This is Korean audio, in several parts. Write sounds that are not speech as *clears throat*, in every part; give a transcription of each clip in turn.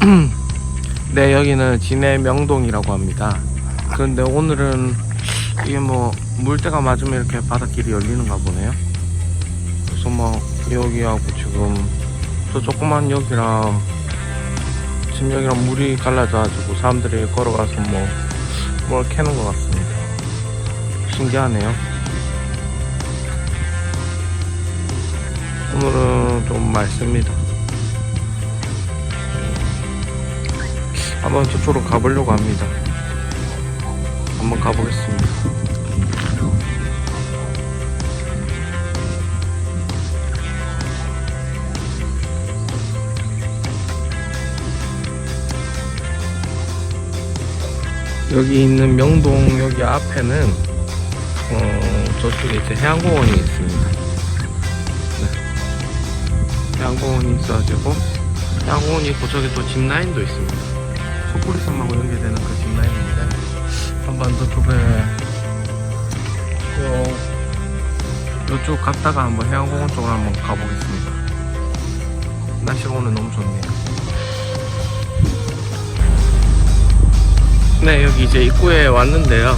*clears throat* 네, 여기는 진해 명동이라고 합니다. 그런데 오늘은 이게 뭐 물때가 맞으면 이렇게 바닷길이 열리는가 보네요. 그래서 뭐 여기하고 지금 저 조그만 여기랑 지금 여기랑 물이 갈라져가지고 사람들이 걸어가서 뭐 뭘 캐는 것 같습니다. 신기하네요. 오늘은 좀 맑습니다. 한번 저쪽으로 가보려고 합니다. 한번 가보겠습니다. 여기 있는 명동 여기 앞에는 어, 저쪽에 이제 해양공원이 있습니다. 네. 해양공원이 있어가지고 해양공원이 있고 저기 또 짚라인도 있습니다. 속구리섬하고 연계되는 그 짚라인인데 한번 저쪽에 요 이쪽 갔다가 한번 해양공원 쪽으로 한번 가보겠습니다. 날씨가 오늘 너무 좋네요. 네 여기 이제 입구에 왔는데요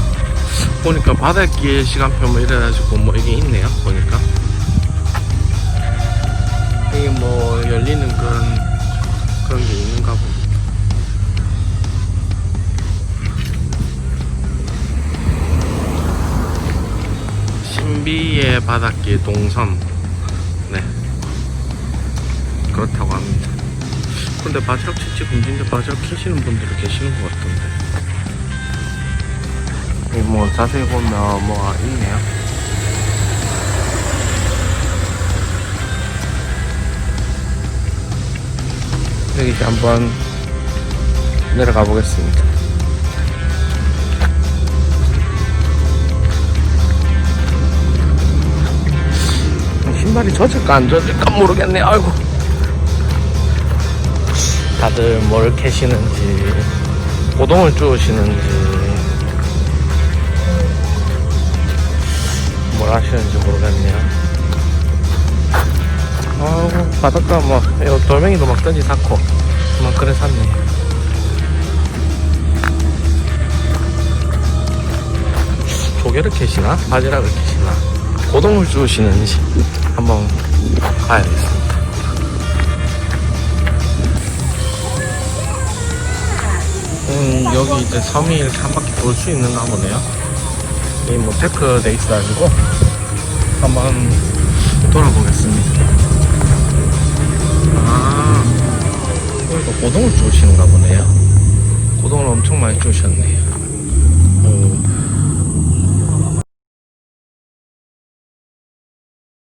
보니까 바닷길 시간표 뭐 이래가지고 뭐 이게 있네요 보니까 이게 뭐 열리는 그 신비의 바닷길 동섬 네 그렇다고 합니다 근데 바지락 채찍 움직이는데 바지락 캐시는 분들이 계시는 것 같던데 뭐 자세히 보면 뭐가 있네요. 여기 이제 한번 내려가 보겠습니다. 신발이 젖을까 안 젖을까 모르겠네. 아이고. 다들 뭘 캐시는지, 고동을 주우시는지, 뭘 하시는지 모르겠네요. 아우 바닷가 뭐 돌멩이도 막 던지 샀고 막 그래 샀네. 조개를 캐시나 바지락을 캐시나 고동을 주우시는지 한번 가야겠습니다. 음, 여기 이제 섬이 이렇게 한 바퀴 돌 수 있는가 보네요. 이 뭐 테크 돼 있어가지고 한번 돌아보겠습니다. 아, 여기가 고동을 주우시는가 보네요. 고동을 엄청 많이 주우셨네요.